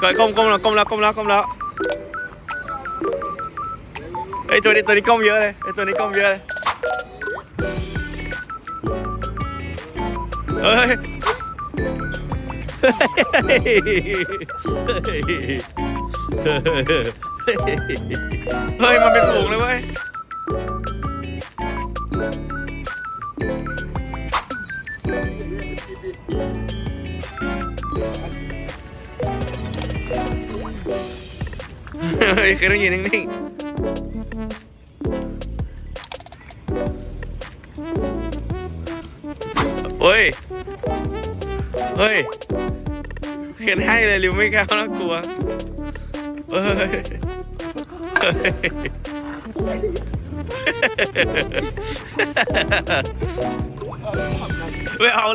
ก้อยก้มก้มแล้วก้มแล้วก้มแล้วก้มแล้วไอ้ตัวนี้ตัวนี้ก้มเยอะเลยไอ้ตัวนี้ก้มเยอะเลยเฮ้ยเฮ้ยมันเป็นฝูงเลยเว้ย เฮ้ยคือต้องยืนนิ่งๆ โอ้ย เฮ้ยเขียนให้เลยริวไม่กล้าน่ากลัวเฮ้ยเฮ้ยไม่เอาเลย